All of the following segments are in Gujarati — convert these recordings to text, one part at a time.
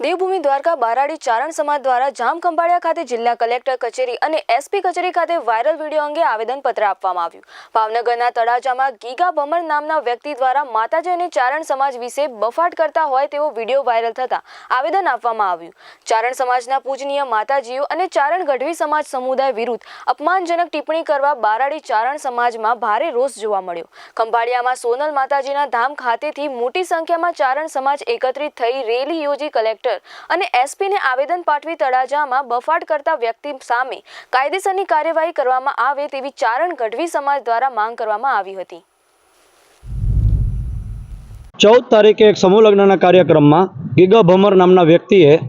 દેવભૂમિ દ્વારકા બારાડી ચારણ સમાજ દ્વારા જામ ખંભાળિયા ખાતે જિલ્લા કલેક્ટર કચેરી અને એસપી કચેરી ખાતે વાયરલ વીડિયો અંગે આવેદનપત્ર આપવામાં આવ્યું. ભાવનગરના તળાજામાં ગીગા ભમર નામના વ્યક્તિ દ્વારા માતાજી અને ચારણ સમાજ વિશે બફાટ કરતા હોય તેવો વીડિયો વાયરલ થતા આવેદન આપવામાં આવ્યું. ચારણ સમાજના પૂજનીય માતાજીઓ અને ચારણ ગઢવી સમાજ સમુદાય વિરુદ્ધ અપમાનજનક ટિપ્પણી કરવા બારાડી ચારણ સમાજમાં ભારે રોષ જોવા મળ્યો. ખંભાળિયામાં સોનલ માતાજીના ધામ ખાતેથી મોટી સંખ્યામાં ચારણ સમાજ એકત્રિત થઈ રેલી યોજી કલેક્ટર અને એસપીને આવેદન પાઠવી તળાજામાં બફાટ કરતા વ્યક્તિ સામે કાયદેસરની કાર્યવાહી કરવામાં આવે તેવી ચારણ ગઢવી સમાજ દ્વારા માંગ કરવામાં આવી હતી ચૌદ તારીખે એક સમૂહ લગ્નના કાર્યક્રમમાં ગીગા ભમર નામના વ્યક્તિએ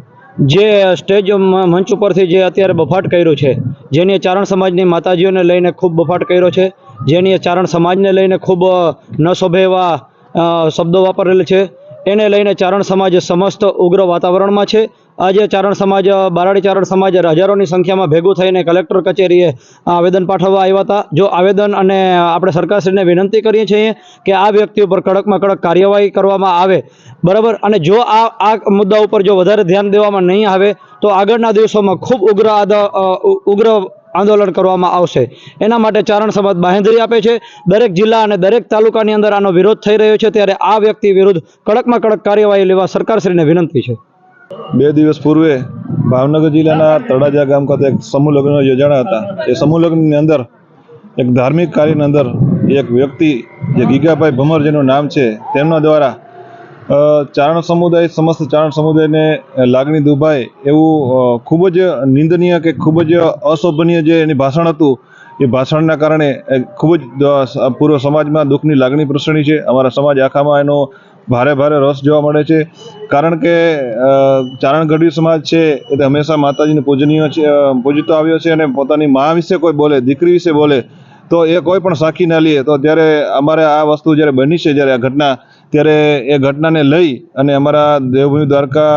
જે સ્ટેજ મંચ ઉપરથી જે અત્યારે બફાટ કર્યો છે જેની ચારણ સમાજની માતાજીઓને લઈને ખૂબ બફાટ કર્યો છે જેની ચારણ સમાજને લઈને ખૂબ ન શોભે એવા શબ્દો વાપરેલ છે એને લઈને ચારણ સમાજ સમસ્ત ઉગ્ર વાતાવરણમાં છે. આજે ચારણ સમાજ, બારાડી ચારણ સમાજ હજારોની સંખ્યામાં ભેગું થઈને કલેક્ટર કચેરીએ આવેદન પાઠવવા આવ્યા હતા. જો આવેદન અને આપણે સરકારશ્રીને વિનંતી કરીએ છીએ કે આ વ્યક્તિ ઉપર કડકમાં કડક કાર્યવાહી કરવામાં આવે. બરાબર? અને જો આ આ મુદ્દા ઉપર જો વધારે ધ્યાન દેવામાં નહીં આવે, તો આગળના દિવસોમાં ખૂબ ઉગ્ર ઉગ્ર આંદોલન કરવામાં આવશે. એના માટે ચારણ સમાજ બાંહેધરી આપે છે. દરેક જિલ્લા અને દરેક તાલુકાની અંદર આનો વિરોધ થઈ રહ્યો છે. ત્યારે આ વ્યક્તિ વિરુદ્ધ કડકમાં કડક કાર્યવાહી લેવા સરકારશ્રીને વિનંતી છે. બે દિવસ પૂર્વે ભાવનગર જિલ્લાના તળાજા ગામ ખાતે એક સમૂહ લગ્ન યોજાણા હતા. એ સમૂહ લગ્નની અંદર એક ધાર્મિક કાર્યની અંદર એક વ્યક્તિ, જે ગીગાભાઈ ભમર જેનું નામ છે, તેમના દ્વારા ચારણ સમુદાય, સમસ્ત ચારણ સમુદાયને લાગણી દુભાય એવું ખૂબ જ નિંદનીય કે ખૂબ જ અશોભનીય જે એની ભાષણ હતું, એ ભાષણના કારણે ખૂબ જ પૂર્વ સમાજમાં દુઃખની લાગણી પ્રસરણી છે. અમારા સમાજ આખામાં એનો ભારે ભારે રસ જોવા મળે છે. કારણ કે ચારણ ગઢવી સમાજ છે, એ હંમેશા માતાજીને પૂજનીય છે પૂજતો આવ્યો છે અને પોતાની મા વિશે કોઈ બોલે, દીકરી વિશે બોલે તો એ કોઈ પણ સાખી ના લે. તો ત્યારે અમારે આ વસ્તુ જ્યારે બની છે, જ્યારે આ ઘટના, ત્યારે એ ઘટનાને લઈ અને અમારા દેવભૂમિ દ્વારકા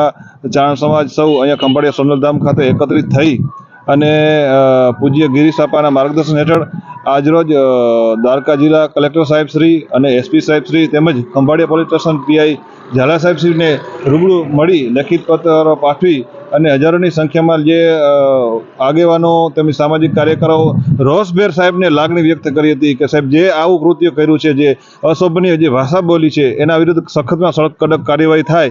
ચારણ સમાજ સૌ અહીંયા ખંભાળિયા સોનલધામ ખાતે એકત્રિત થઈ અને પૂજ્ય ગિરીશ આપાના માર્ગદર્શન હેઠળ આજરોજ દ્વારકા જિલ્લા કલેક્ટર સાહેબ શ્રી અને એસપી સાહેબ શ્રી તેમજ Khambhalia police station PI Zala સાહેબ શ્રીને રૂબરૂ મળી લેખિત પત્ર પાઠવી અને હજારોની સંખ્યામાં જે આગેવાનો તેમજ સામાજિક કાર્યકરો રોષભેર સાહેબને લાગણી વ્યક્ત કરી હતી કે સાહેબ જે આવું કૃત્ય કર્યું છે, જે અશોભનીય જે ભાષા બોલી છે, એના વિરુદ્ધ સખતમાં સખત કડક કાર્યવાહી થાય